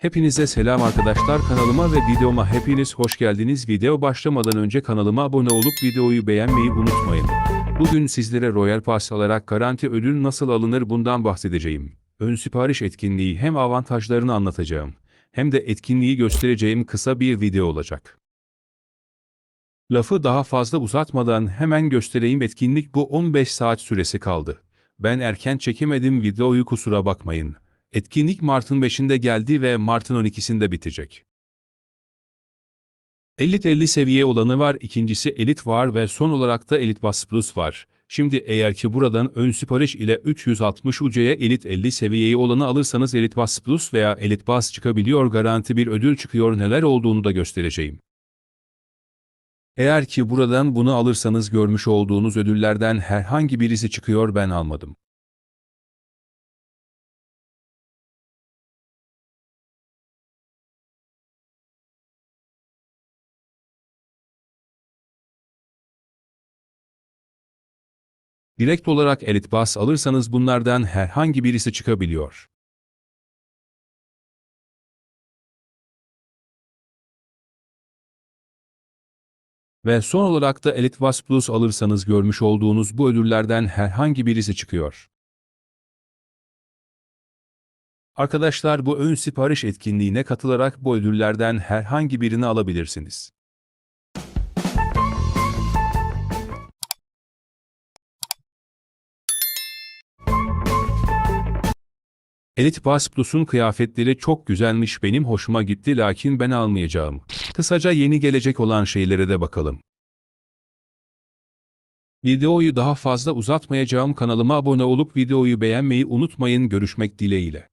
Hepinize selam arkadaşlar kanalıma ve videoma hepiniz hoş geldiniz. Video başlamadan önce kanalıma abone olup videoyu beğenmeyi unutmayın. Bugün sizlere Royal Pass alarak garanti ödül nasıl alınır bundan bahsedeceğim. Ön sipariş etkinliği hem avantajlarını anlatacağım hem de etkinliği göstereceğim kısa bir video olacak. Lafı daha fazla uzatmadan hemen göstereyim etkinlik bu 15 saat süresi kaldı. Ben erken çekemedim videoyu kusura bakmayın. Etkinlik Mart'ın 5'inde geldi ve Mart'ın 12'sinde bitecek. Elit 50 seviye olanı var, ikincisi Elit var ve son olarak da Elit Bas Plus var. Şimdi eğer ki buradan ön sipariş ile 360 UC'ye Elit 50 seviyeyi olanı alırsanız Elit Bas Plus veya Elit Bas çıkabiliyor garanti bir ödül çıkıyor neler olduğunu da göstereceğim. Eğer ki buradan bunu alırsanız görmüş olduğunuz ödüllerden herhangi birisi çıkıyor ben almadım. Direkt olarak Elite Pass alırsanız bunlardan herhangi birisi çıkabiliyor. Ve son olarak da Elite Pass Plus alırsanız görmüş olduğunuz bu ödüllerden herhangi birisi çıkıyor. Arkadaşlar bu ön sipariş etkinliğine katılarak bu ödüllerden herhangi birini alabilirsiniz. Elite Pass Plus'un kıyafetleri çok güzelmiş benim hoşuma gitti lakin ben almayacağım. Kısaca yeni gelecek olan şeylere de bakalım. Videoyu daha fazla uzatmayacağım kanalıma abone olup videoyu beğenmeyi unutmayın görüşmek dileğiyle.